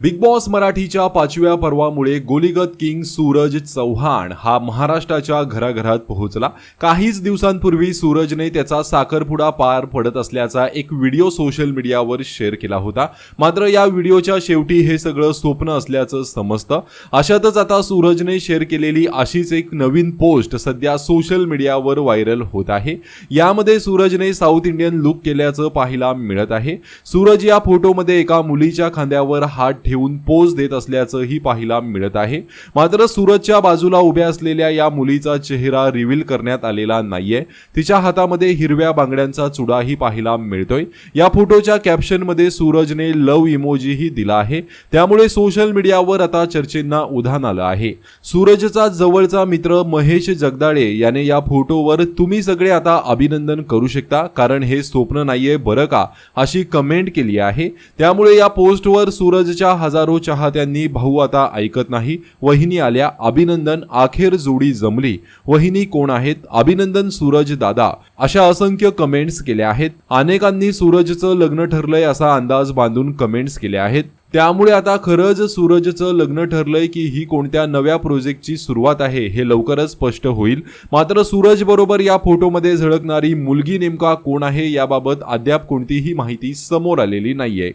Big Boss मराठीच्या पाचव्या पर्वामुळे गोलीगत किंग सूरज चव्हाण हा महाराष्ट्राच्या घराघरात पोहोचला. काहीच दिवसांपूर्वी सूरजने त्याचा साखरपुडा पार पडत असल्याचा एक व्हिडिओ सोशल मीडियावर शेअर केला होता. मात्र या व्हिडिओच्या शेवटी हे सगळं स्वप्न असल्याचं समजतं. अशातच आता सूरजने शेअर केलेली अशीच एक नवीन पोस्ट सध्या सोशल मीडियावर व्हायरल होत आहे. यामध्ये सूरजने साऊथ इंडियन लुक केल्याचं पाहायला मिळत आहे. सूरज या फोटोमध्ये एका मुलीच्या खांद्यावर हात ठेवून पोज देत असल्याचंही पाहायला मिळत आहे. मात्र सूरजच्या बाजूला उभ्या असलेल्या या मुलीचा चेहरा रिव्हील करण्यात आलेला नाहीये. तिच्या हातामध्ये हिरव्या बांगड्यांचा चुडाही पाहायला मिळतोय. या फोटोच्या कॅप्शनमध्ये सूरजने लव इमोजीही दिला आहे. त्यामुळे सोशल मीडियावर आता चर्चेंना उधाण आलं आहे. सूरजचा जवळचा मित्र महेश जगदाळे याने या फोटोवर तुम्ही सगळे आता अभिनंदन करू शकता कारण हे स्वप्न नाहीये बरं का अशी कमेंट केली आहे. त्यामुळे या पोस्टवर सूरजच्या हजारो चाहत्यांनी भाऊ आता ऐकत नाही. वहिनी आल्या अभिनंदन अखेर जोडी जमली. वहिनी कोण आहेत? अभिनंदन सूरज दादा. अशा असंख्य कमेंट्स केल्या आहेत. अनेकांनी सूरजचं लग्न ठरलंय असा अंदाज बांधून कमेंट्स केल्या आहेत. त्यामुळे आता खरंच सूरजचं लग्न ठरलंय की ही कोणत्या नव्या प्रोजेक्टची सुरुवात आहे हे लवकरच स्पष्ट होईल. मात्र सूरज बरोबर या फोटोमध्ये झळकणारी मुलगी नेमका कोण आहे याबाबत अद्याप कोणतीही माहिती समोर आलेली नाहीये.